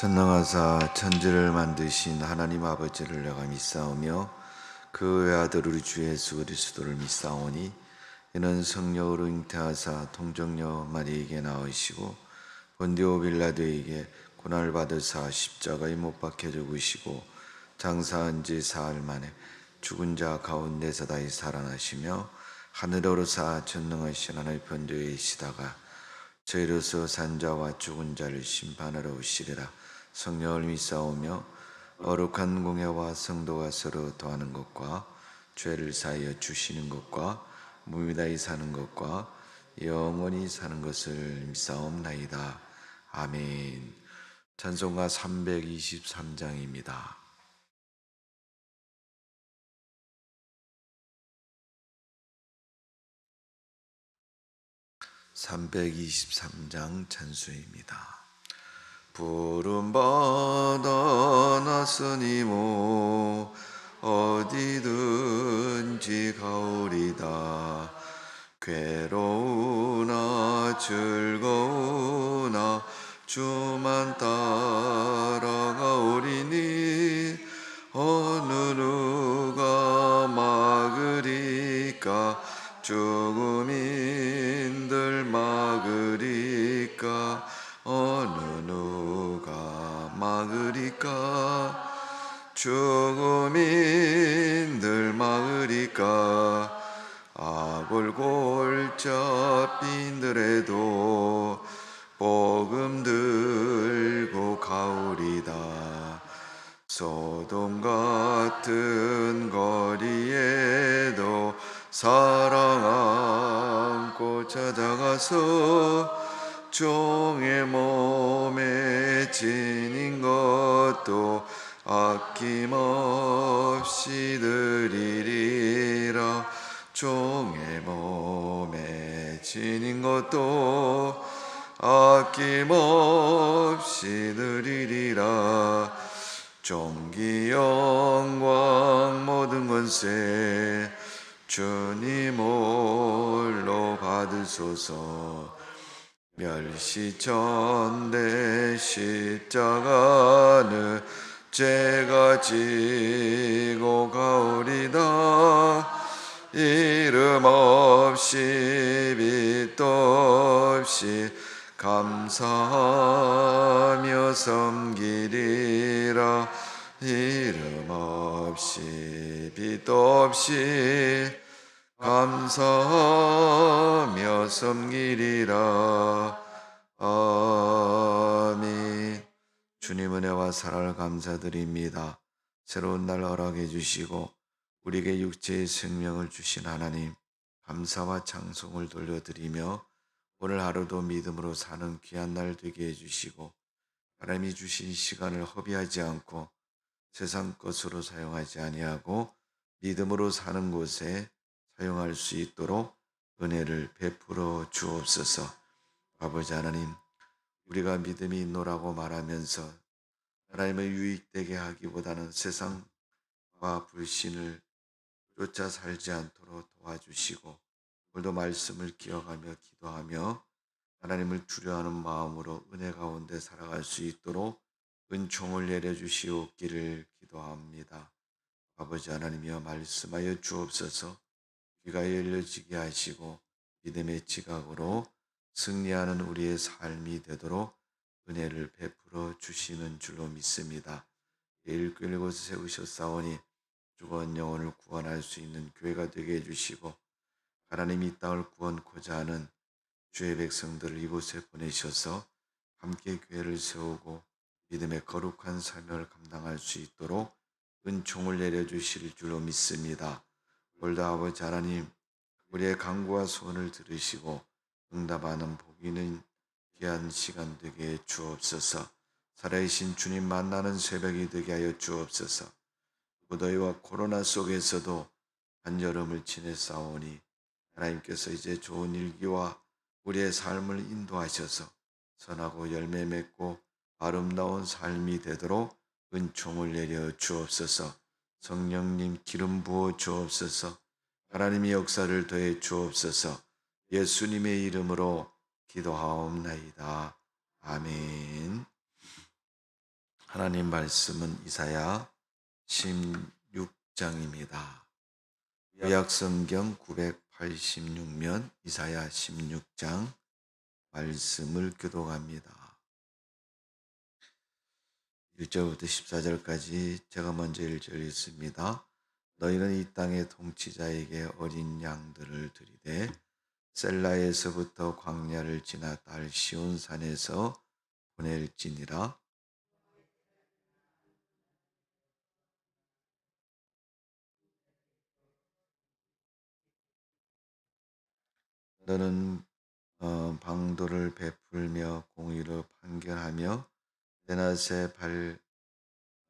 천능하사 천지를 만드신 하나님 아버지를 내가 믿사오며 그 외아들 우리 주 예수 그리스도를 믿사오니 이는 성령으로 잉태하사 동정녀 마리에게 나으시고 본디오 빌라도에게 고난을 받으사 십자가에 못 박혀 죽으시고 장사한 지 사흘 만에 죽은 자 가운데서 다시 살아나시며 하늘으로 사 전능하신 하나님 편도에 계시다가 저희로서 산자와 죽은 자를 심판하러 오시리라 성령을 믿사오며 어룩한 공예와 성도가 서로 더하는 것과 죄를 사하여 주시는 것과 무미다이 사는 것과 영원히 사는 것을 믿사옵나이다 아멘 찬송가 323장입니다. 323장 찬수입니다. 푸른 바다 나서니모 어디든지 가오리다. 괴로우나 즐거우나 주만 따라가오리니 어느 누가 막으리까? 죽 막으리까? 죽음인들 막으리까? 아골골자 빈들에도 복음 들고 가오리다. 소돔 같은 거리에도 사랑 안고 찾아가서 종의 몸에 지 종기 영광 모든 권세 주님 홀로 받으소서. 멸시천대 십자가는 제가 지고 가오리다. 이름 없이 빛도 없이 감사하며 섬기리라 이름 없이 빛도 없이 감사하며 섬기리라. 아멘. 주님 은혜와 사랑을 감사드립니다. 새로운 날 허락해 주시고 우리에게 육체의 생명을 주신 하나님 감사와 찬송을 돌려드리며 오늘 하루도 믿음으로 사는 귀한 날 되게 해주시고 하나님이 주신 시간을 허비하지 않고 세상 것으로 사용하지 아니하고 믿음으로 사는 곳에 사용할 수 있도록 은혜를 베풀어 주옵소서. 아버지 하나님, 우리가 믿음이 있노라고 말하면서 하나님의 유익되게 하기보다는 세상과 불신을 쫓아 살지 않도록 도와주시고 오늘도 말씀을 기억하며 기도하며 하나님을 두려워하는 마음으로 은혜 가운데 살아갈 수 있도록 은총을 내려주시옵기를 기도합니다. 아버지 하나님이여 말씀하여 주옵소서 귀가 열려지게 하시고 믿음의 지각으로 승리하는 우리의 삶이 되도록 은혜를 베풀어 주시는 줄로 믿습니다. 일꾼 곳에 세우셨사오니 죽은 영혼을 구원할 수 있는 교회가 되게 해주시고 하나님이 이 땅을 구원코자 하는 주의 백성들을 이곳에 보내셔서 함께 교회를 세우고 믿음의 거룩한 사명을 감당할 수 있도록 은총을 내려주실 줄로 믿습니다. 오늘도 아버지 하나님 우리의 강구와 소원을 들으시고 응답하는 복이 는 귀한 시간 되게 해 주옵소서 살아계신 주님 만나는 새벽이 되게 하여 주옵소서 무더위와 코로나 속에서도 한여름을 지내싸오니 하나님께서 이제 좋은 일기와 우리의 삶을 인도하셔서 선하고 열매 맺고 아름다운 삶이 되도록 은총을 내려 주옵소서 성령님 기름 부어 주옵소서 하나님의 역사를 더해 주옵소서 예수님의 이름으로 기도하옵나이다. 아멘. 하나님 말씀은 이사야 16장입니다. 구약 성경 986면 이사야 16장 말씀을 교독합니다. 1절부터 14절까지 제가 먼저 1절 읽습니다. 너희는 이 땅의 통치자에게 어린 양들을 드리되 셀라에서부터 광야를 지나 딸 시온 산에서 보낼지니라 너는 어, 방도를 베풀며 공의로 판결하며 대낮에 발,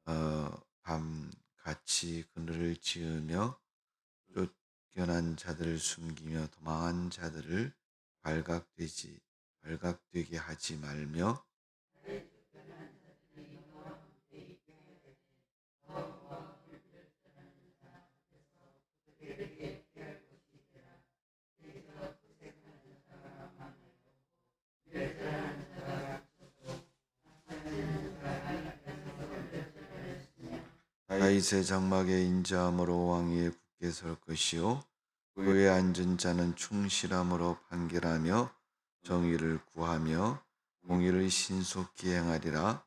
어, 밤 같이 그늘을 지으며 쫓겨난 자들을 숨기며 도망한 자들을 발각되지 발각되게 하지 말며 다윗의 장막에 인자함으로 왕위에 굳게 설 것이요. 그에 앉은 자는 충실함으로 판결하며 정의를 구하며 공의를 신속히 행하리라.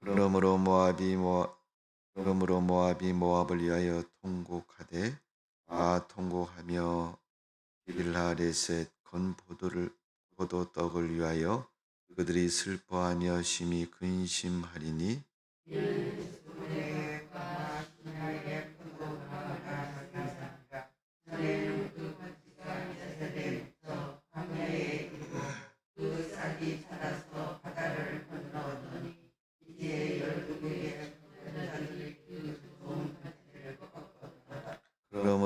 그러므로 모압이 모 그러므로 모압이 모압을 위하여 통곡하되 아 통곡하며 빌하레셋 건 포도를 포도 떡을 위하여 그들이 슬퍼하며 심히 근심하리니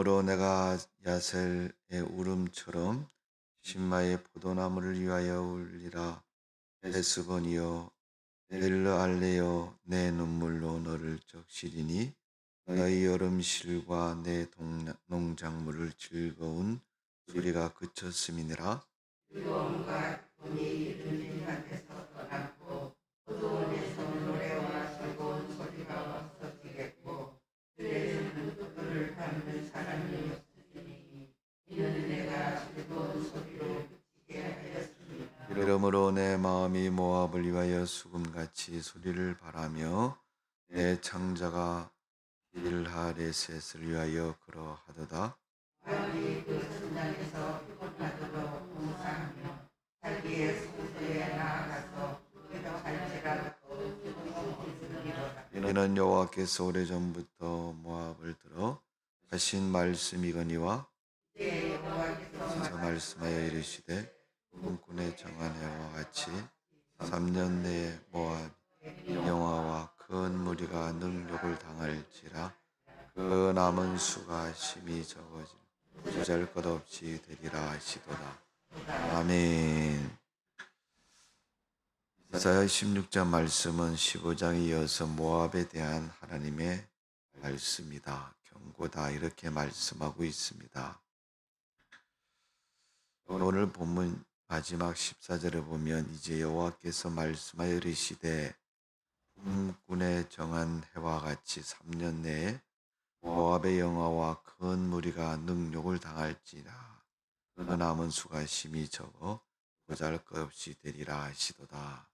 그러므로 내가 야셀의 울음처럼 신마의 포도나무를 위하여 울리라. 헤스본이여 델르 알레여 내 눈물로 너를 적시리니 너희 여름실과 내 동- 농작물을 즐거운 소리가 그쳤음이니라 이러므로 내 마음이 모압을 위하여 수금같이 소리를 바라며 내 창자가 빌하레셋을 위하여 그러하도다. 이는 여호와께서 오래전부터 모압을 들어 하신 말씀이거니와 저 말씀하여 이르시되 꿈꾼의 정한 해와 같이 3년 내에 모압 영화와 큰 무리가 능력을 당할지라 그 남은 수가 심히 적어질 보잘 것 없이 되리라 하시도다. 아멘. 이사야 16장 말씀은 15장에 이어서 모압에 대한 하나님의 말씀이다. 경고다 이렇게 말씀하고 있습니다 오늘 본문 마지막 14절에 보면 이제 여호와께서 말씀하여 이르시되 꿈꾼의 정한 해와 같이 3년 내에 모압의 영화와 큰 무리가 능욕을 당할지라 그 남은 수가 심히 적어 보잘것없이 되리라 하시도다.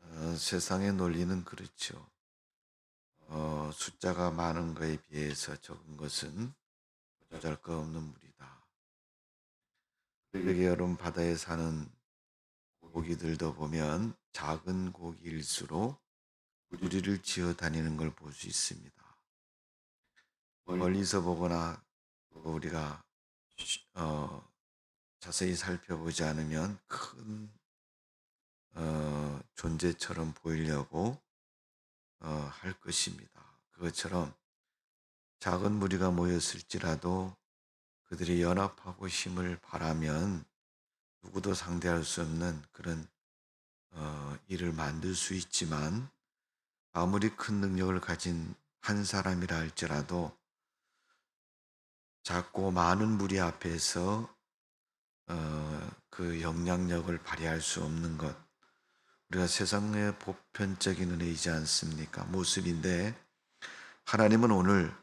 어, 세상의 논리는 그렇죠. 어, 숫자가 많은 것에 비해서 적은 것은 보잘것없는 무리 다. 그러게 여름 바다에 사는 고기들도 보면 작은 고기일수록 무리를 지어 다니는 걸 볼 수 있습니다. 멀리서 보거나 우리가 어, 자세히 살펴보지 않으면 큰 어, 존재처럼 보이려고 어, 할 것입니다. 그것처럼 작은 무리가 모였을지라도 그들이 연합하고 힘을 바라면 누구도 상대할 수 없는 그런 어, 일을 만들 수 있지만 아무리 큰 능력을 가진 한 사람이라 할지라도 작고 많은 무리 앞에서 어, 그 영향력을 발휘할 수 없는 것 우리가 세상의 보편적인 은혜이지 않습니까? 모습인데 하나님은 오늘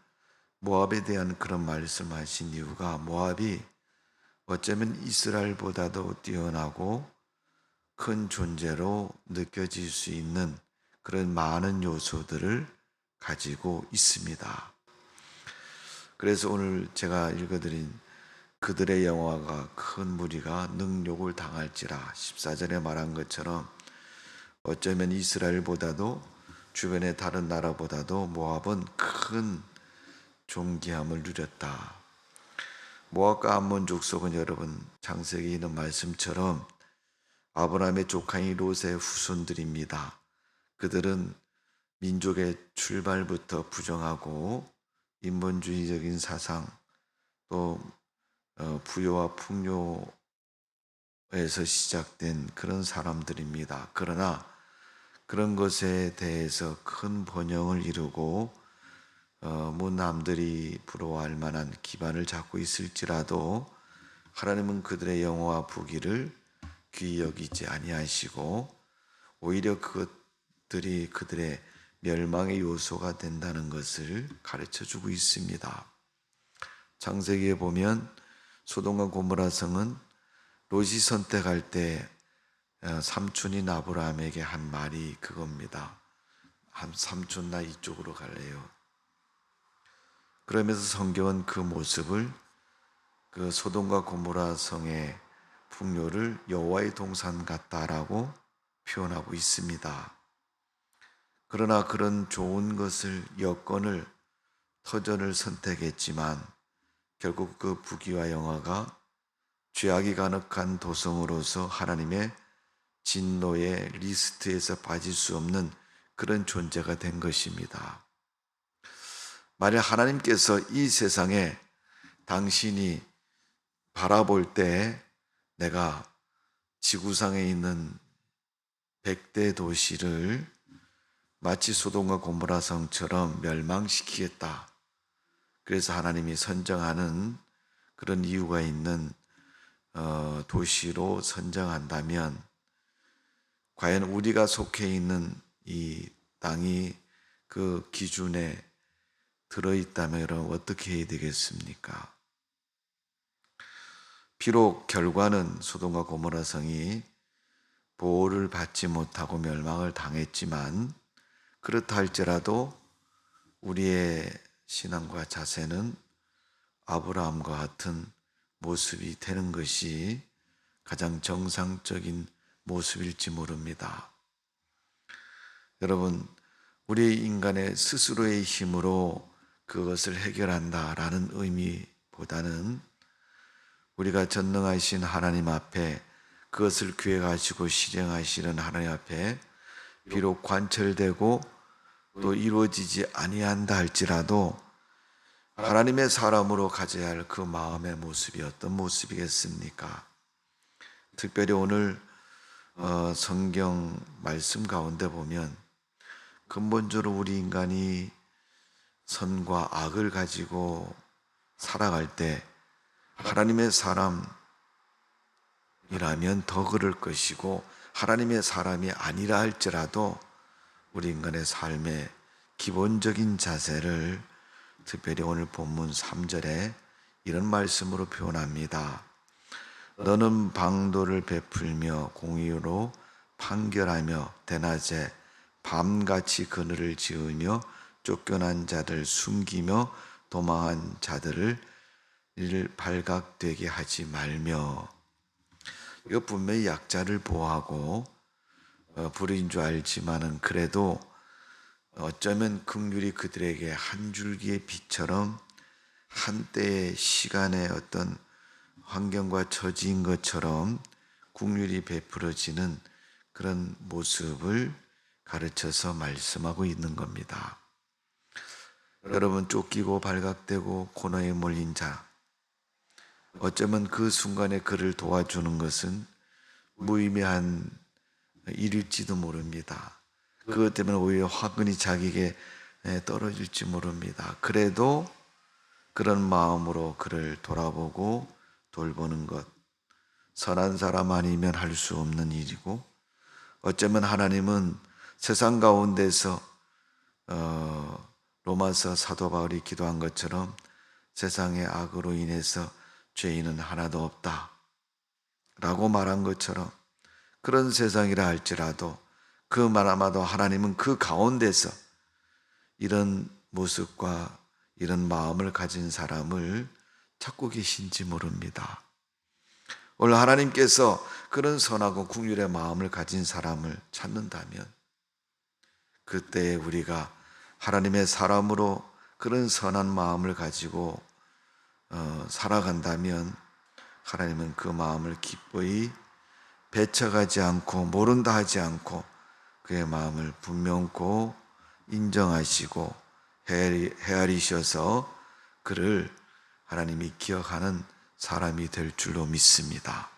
모압에 대한 그런 말씀하신 이유가 모압이 어쩌면 이스라엘보다도 뛰어나고 큰 존재로 느껴질 수 있는 그런 많은 요소들을 가지고 있습니다. 그래서 오늘 제가 읽어드린 그들의 영화가 큰 무리가 능욕을 당할지라 14절에 말한 것처럼 어쩌면 이스라엘보다도 주변의 다른 나라보다도 모압은 큰 존귀함을 누렸다. 모압과 암몬 족속은 여러분 창세기에 있는 말씀처럼 아브라함의 조카인 롯의 후손들입니다. 그들은 민족의 출발부터 부정하고 인본주의적인 사상 또 어, 부여와 풍요에서 시작된 그런 사람들입니다. 그러나 그런 것에 대해서 큰 번영을 이루고 어, 뭐 남들이 부러워할 만한 기반을 잡고 있을지라도 하나님은 그들의 영어와 부기를 귀히 여기지 아니하시고 오히려 그것들이 그들의 멸망의 요소가 된다는 것을 가르쳐 주고 있습니다. 창세기에 보면 소돔과 고모라 성은 롯이 선택할 때 어, 삼촌인 아브라함에게 한 말이 그겁니다. 한 삼촌 나 이쪽으로 갈래요. 그러면서 성경은 그 모습을 그 소돔과 고모라 성의 풍요를 여호와의 동산 같다라고 표현하고 있습니다. 그러나 그런 좋은 것을 여건을 터전을 선택했지만 결국 그 부귀와 영화가 죄악이 가득한 도성으로서 하나님의 진노의 리스트에서 빠질 수 없는 그런 존재가 된 것입니다. 만약 하나님께서 이 세상에 당신이 바라볼 때 내가 지구상에 있는 백대 도시를 마치 소돔과 고모라 성처럼 멸망시키겠다. 그래서 하나님이 선정하는 그런 이유가 있는 어, 도시로 선정한다면 과연 우리가 속해 있는 이 땅이 그 기준에 들어있다면 여러분 어떻게 해야 되겠습니까? 비록 결과는 소돔과 고모라 성이 보호를 받지 못하고 멸망을 당했지만 그렇다 할지라도 우리의 신앙과 자세는 아브라함과 같은 모습이 되는 것이 가장 정상적인 모습일지 모릅니다. 여러분, 우리 인간의 스스로의 힘으로 그것을 해결한다라는 의미보다는 우리가 전능하신 하나님 앞에 그것을 기획하시고 실행하시는 하나님 앞에 비록 관철되고 또 이루어지지 아니한다 할지라도 하나님의 사람으로 가져야 할 그 마음의 모습이 어떤 모습이겠습니까? 특별히 오늘 어, 성경 말씀 가운데 보면 근본적으로 우리 인간이 선과 악을 가지고 살아갈 때 하나님의 사람이라면 더 그럴 것이고 하나님의 사람이 아니라 할지라도 우리 인간의 삶의 기본적인 자세를 특별히 오늘 본문 3절에 이런 말씀으로 표현합니다. 너는 방도를 베풀며 공의로 판결하며 대낮에 밤같이 그늘을 지으며 쫓겨난 자들 숨기며 도망한 자들을 발각되게 하지 말며 이거 분명히 약자를 보호하고 어, 불인 줄 알지만은 그래도 어쩌면 극률이 그들에게 한 줄기의 빛처럼 한때의 시간의 어떤 환경과 처지인 것처럼 국률이 베풀어지는 그런 모습을 가르쳐서 말씀하고 있는 겁니다. 여러분 쫓기고 발각되고 코너에 몰린 자 어쩌면 그 순간에 그를 도와주는 것은 무의미한 일일지도 모릅니다. 그것 때문에 오히려 화근이 자기에게 예, 떨어질지 모릅니다. 그래도 그런 마음으로 그를 돌아보고 돌보는 것 선한 사람 아니면 할 수 없는 일이고 어쩌면 하나님은 세상 가운데서 어, 로마서 사도 바울이 기도한 것처럼 세상의 악으로 인해서 죄인은 하나도 없다. 라고 말한 것처럼 그런 세상이라 할지라도 그 말아마도 하나님은 그 가운데서 이런 모습과 이런 마음을 가진 사람을 찾고 계신지 모릅니다. 오늘 하나님께서 그런 선하고 국률의 마음을 가진 사람을 찾는다면 그때 우리가 하나님의 사람으로 그런 선한 마음을 가지고 어, 살아간다면 하나님은 그 마음을 기꺼이 배척하지 않고 모른다 하지 않고 그의 마음을 분명코 인정하시고 헤아리- 헤아리셔서 그를 하나님이 기억하는 사람이 될 줄로 믿습니다.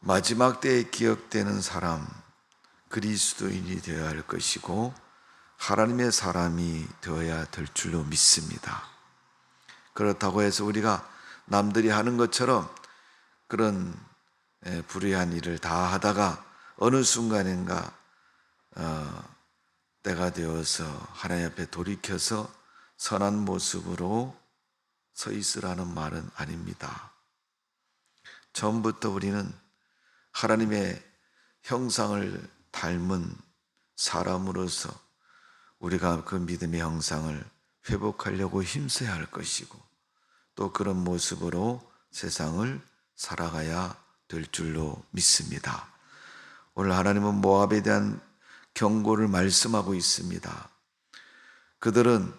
마지막 때에 기억되는 사람 그리스도인이 되어야 할 것이고 하나님의 사람이 되어야 될 줄로 믿습니다. 그렇다고 해서 우리가 남들이 하는 것처럼 그런 에, 불의한 일을 다 하다가 어느 순간인가 어, 때가 되어서 하나님 앞에 돌이켜서 선한 모습으로 서 있으라는 말은 아닙니다. 처음부터 우리는 하나님의 형상을 닮은 사람으로서 우리가 그 믿음의 형상을 회복하려고 힘써야 할 것이고 또 그런 모습으로 세상을 살아가야 될 줄로 믿습니다. 오늘 하나님은 모압에 대한 경고를 말씀하고 있습니다. 그들은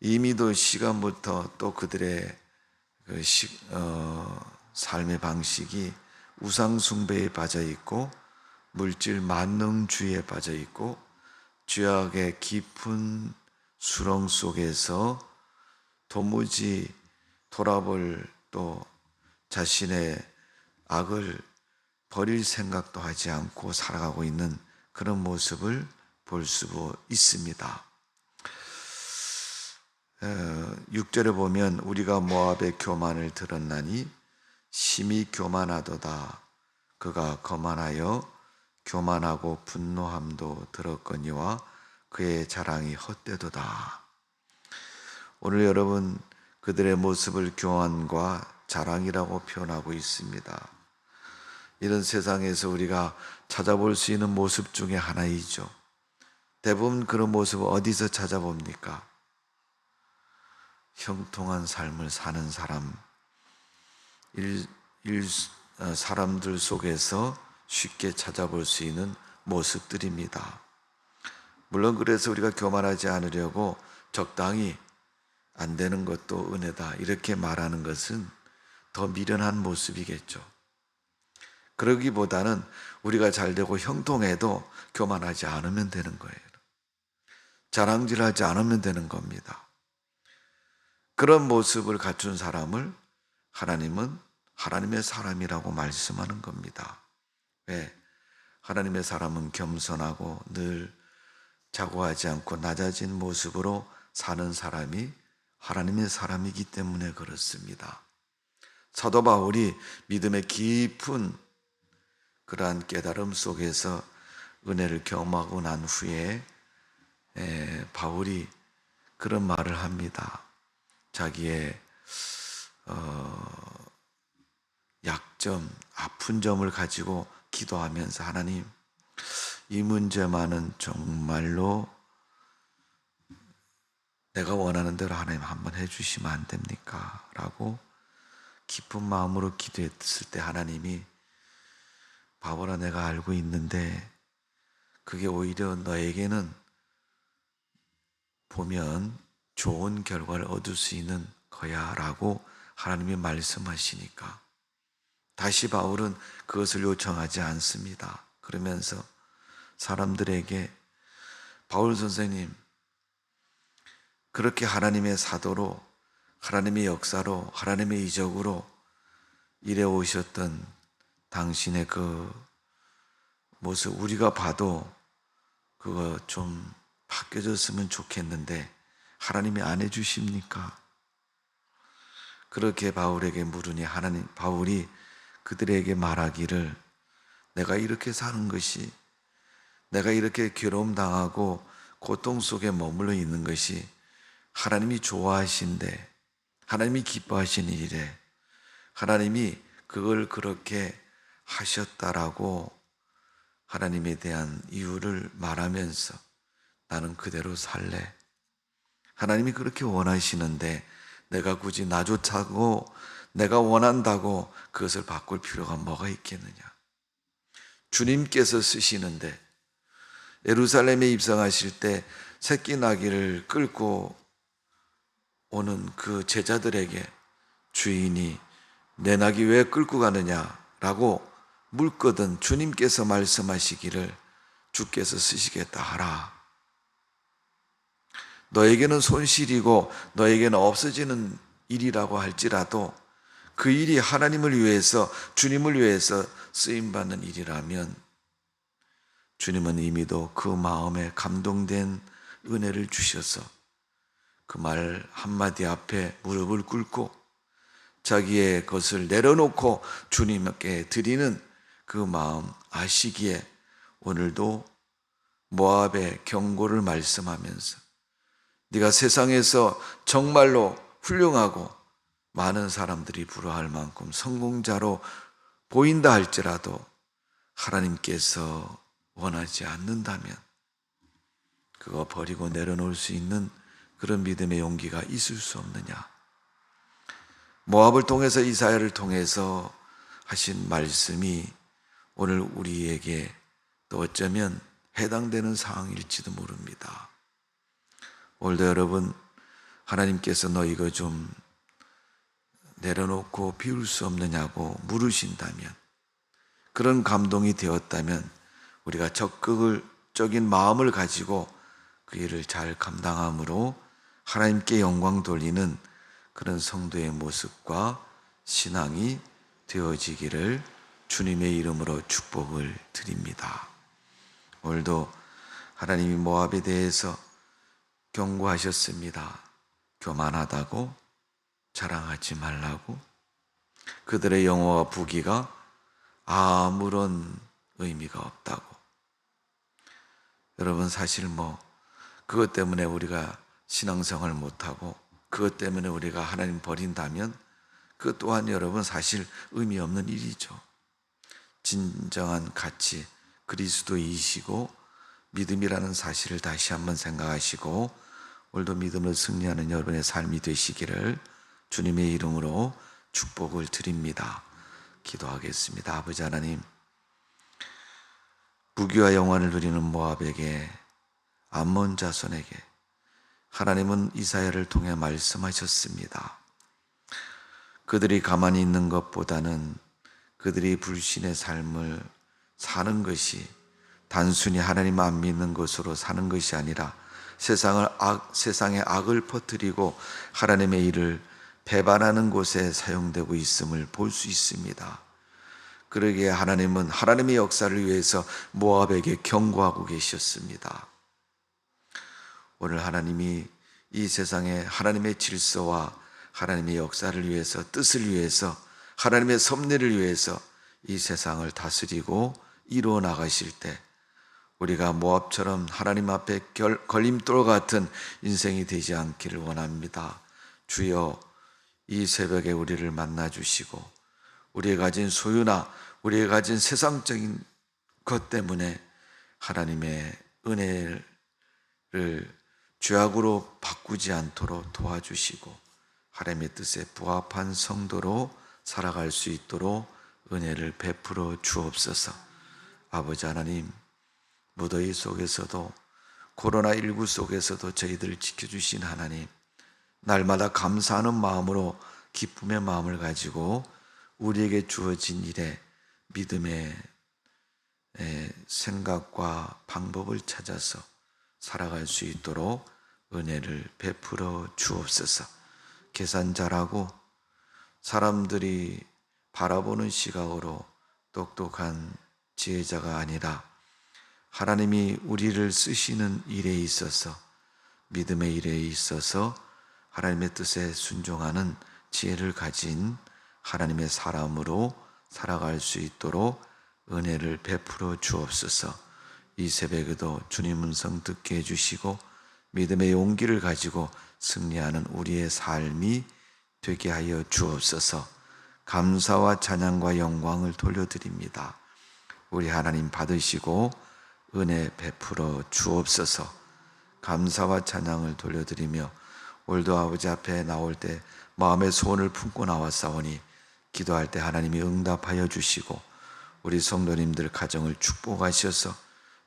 이미도 시간부터 또 그들의 그 시, 어, 삶의 방식이 우상숭배에 빠져 있고 물질 만능주의에 빠져 있고 죄악의 깊은 수렁 속에서 도무지 돌아볼 또 자신의 악을 버릴 생각도 하지 않고 살아가고 있는 그런 모습을 볼 수 있습니다. 6절에 보면 우리가 모압의 교만을 들었나니 심히 교만하도다. 그가 거만하여 교만하고 분노함도 들었거니와 그의 자랑이 헛되도다. 오늘 여러분 그들의 모습을 교만과 자랑이라고 표현하고 있습니다. 이런 세상에서 우리가 찾아볼 수 있는 모습 중에 하나이죠. 대부분 그런 모습을 어디서 찾아봅니까? 형통한 삶을 사는 사람, 일, 일, 어, 사람들 속에서 쉽게 찾아볼 수 있는 모습들입니다. 물론 그래서 우리가 교만하지 않으려고 적당히 안 되는 것도 은혜다. 이렇게 말하는 것은 더 미련한 모습이겠죠. 그러기보다는 우리가 잘 되고 형통해도 교만하지 않으면 되는 거예요. 자랑질하지 않으면 되는 겁니다. 그런 모습을 갖춘 사람을 하나님은 하나님의 사람이라고 말씀하는 겁니다. 왜? 하나님의 사람은 겸손하고 늘 자고하지 않고 낮아진 모습으로 사는 사람이 하나님의 사람이기 때문에 그렇습니다. 사도 바울이 믿음의 깊은 그러한 깨달음 속에서 은혜를 경험하고 난 후에 에, 바울이 그런 말을 합니다. 자기의 어, 약점, 아픈 점을 가지고 기도하면서 하나님 이 문제만은 정말로 내가 원하는 대로 하나님 한번 해주시면 안 됩니까? 라고 깊은 마음으로 기도했을 때 하나님이 바보라 내가 알고 있는데 그게 오히려 너에게는 보면 좋은 결과를 얻을 수 있는 거야 라고 하나님이 말씀하시니까 다시 바울은 그것을 요청하지 않습니다. 그러면서 사람들에게 바울 선생님 그렇게 하나님의 사도로 하나님의 역사로 하나님의 이적으로 일해 오셨던 당신의 그 모습 우리가 봐도 그거 좀 바뀌어졌으면 좋겠는데 하나님이 안 해주십니까? 그렇게 바울에게 물으니 하나님 바울이 그들에게 말하기를 내가 이렇게 사는 것이 내가 이렇게 괴로움 당하고 고통 속에 머물러 있는 것이 하나님이 좋아하신데 하나님이 기뻐하시는 일에 하나님이 그걸 그렇게 하셨다라고 하나님에 대한 이유를 말하면서 나는 그대로 살래. 하나님이 그렇게 원하시는데 내가 굳이 나조차고 내가 원한다고 그것을 바꿀 필요가 뭐가 있겠느냐. 주님께서 쓰시는데 예루살렘에 입성하실 때 새끼 나귀를 끌고 오는 그 제자들에게 주인이 내 낙이 왜 끌고 가느냐라고 묻거든 주님께서 말씀하시기를 주께서 쓰시겠다 하라. 너에게는 손실이고 너에게는 없어지는 일이라고 할지라도 그 일이 하나님을 위해서 주님을 위해서 쓰임 받는 일이라면 주님은 이미도 그 마음에 감동된 은혜를 주셔서 그 말 한마디 앞에 무릎을 꿇고 자기의 것을 내려놓고 주님께 드리는 그 마음 아시기에 오늘도 모압의 경고를 말씀하면서 네가 세상에서 정말로 훌륭하고 많은 사람들이 부러워할 만큼 성공자로 보인다 할지라도 하나님께서 원하지 않는다면 그거 버리고 내려놓을 수 있는 그런 믿음의 용기가 있을 수 없느냐? 모압을 통해서 이사야를 통해서 하신 말씀이 오늘 우리에게 또 어쩌면 해당되는 상황일지도 모릅니다. 오늘도 여러분 하나님께서 너 이거 좀 내려놓고 비울 수 없느냐고 물으신다면 그런 감동이 되었다면 우리가 적극적인 마음을 가지고 그 일을 잘 감당함으로 하나님께 영광 돌리는 그런 성도의 모습과 신앙이 되어지기를 주님의 이름으로 축복을 드립니다. 오늘도 하나님이 모압에 대해서 경고하셨습니다. 교만하다고 자랑하지 말라고 그들의 영어와 부기가 아무런 의미가 없다고. 여러분 사실 뭐 그것 때문에 우리가 신앙생활 못하고 그것 때문에 우리가 하나님 버린다면 그 또한 여러분 사실 의미 없는 일이죠. 진정한 가치 그리스도이시고 믿음이라는 사실을 다시 한번 생각하시고 오늘도 믿음을 승리하는 여러분의 삶이 되시기를 주님의 이름으로 축복을 드립니다. 기도하겠습니다. 아버지 하나님 부귀와 영원을 누리는 모압에게 암몬 자손에게 하나님은 이사야를 통해 말씀하셨습니다. 그들이 가만히 있는 것보다는 그들이 불신의 삶을 사는 것이 단순히 하나님 안 믿는 것으로 사는 것이 아니라 세상을 악, 세상에 악을 퍼뜨리고 하나님의 일을 배반하는 곳에 사용되고 있음을 볼 수 있습니다. 그러기에 하나님은 하나님의 역사를 위해서 모압에게 경고하고 계셨습니다. 오늘 하나님이 이 세상에 하나님의 질서와 하나님의 역사를 위해서 뜻을 위해서 하나님의 섭리를 위해서 이 세상을 다스리고 이루어 나가실 때 우리가 모압처럼 하나님 앞에 결, 걸림돌 같은 인생이 되지 않기를 원합니다. 주여 이 새벽에 우리를 만나 주시고 우리가 가진 소유나 우리가 가진 세상적인 것 때문에 하나님의 은혜를 죄악으로 바꾸지 않도록 도와주시고 하나님의 뜻에 부합한 성도로 살아갈 수 있도록 은혜를 베풀어 주옵소서. 아버지 하나님, 무더위 속에서도 코로나19 속에서도 저희들을 지켜주신 하나님, 날마다 감사하는 마음으로 기쁨의 마음을 가지고 우리에게 주어진 일에 믿음의 생각과 방법을 찾아서 살아갈 수 있도록 은혜를 베풀어 주옵소서. 계산 잘하고 사람들이 바라보는 시각으로 똑똑한 지혜자가 아니라 하나님이 우리를 쓰시는 일에 있어서 믿음의 일에 있어서 하나님의 뜻에 순종하는 지혜를 가진 하나님의 사람으로 살아갈 수 있도록 은혜를 베풀어 주옵소서. 이 새벽에도 주님 음성 듣게 해주시고 믿음의 용기를 가지고 승리하는 우리의 삶이 되게 하여 주옵소서. 감사와 찬양과 영광을 돌려드립니다. 우리 하나님 받으시고 은혜 베풀어 주옵소서. 감사와 찬양을 돌려드리며 오늘도 아버지 앞에 나올 때 마음의 소원을 품고 나왔사오니 기도할 때 하나님이 응답하여 주시고 우리 성도님들 가정을 축복하셔서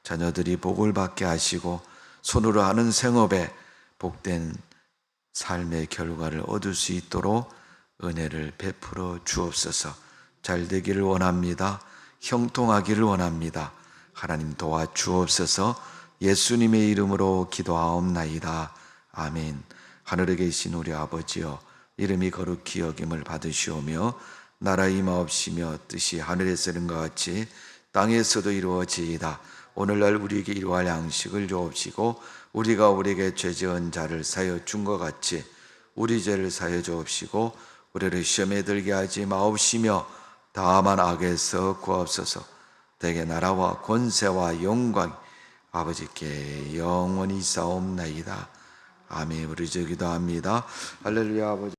자녀들이 복을 받게 하시고 손으로 하는 생업에 복된 삶의 결과를 얻을 수 있도록 은혜를 베풀어 주옵소서. 잘 되기를 원합니다. 형통하기를 원합니다. 하나님 도와 주옵소서. 예수님의 이름으로 기도하옵나이다. 아멘. 하늘에 계신 우리 아버지여 이름이 거룩히 여김을 받으시오며 나라 임하옵시며 뜻이 하늘에서 이룬 것 같이 땅에서도 이루어지이다. 오늘날 우리에게 이루할 양식을 주옵시고 우리가 우리에게 죄 지은 자를 사여 준 것 같이 우리 죄를 사여 주옵시고 우리를 시험에 들게 하지 마옵시며 다만 악에서 구하옵소서 대개 나라와 권세와 영광 아버지께 영원히 싸움나이다 아멘. 우리 저 기도합니다. 할렐루야 아버지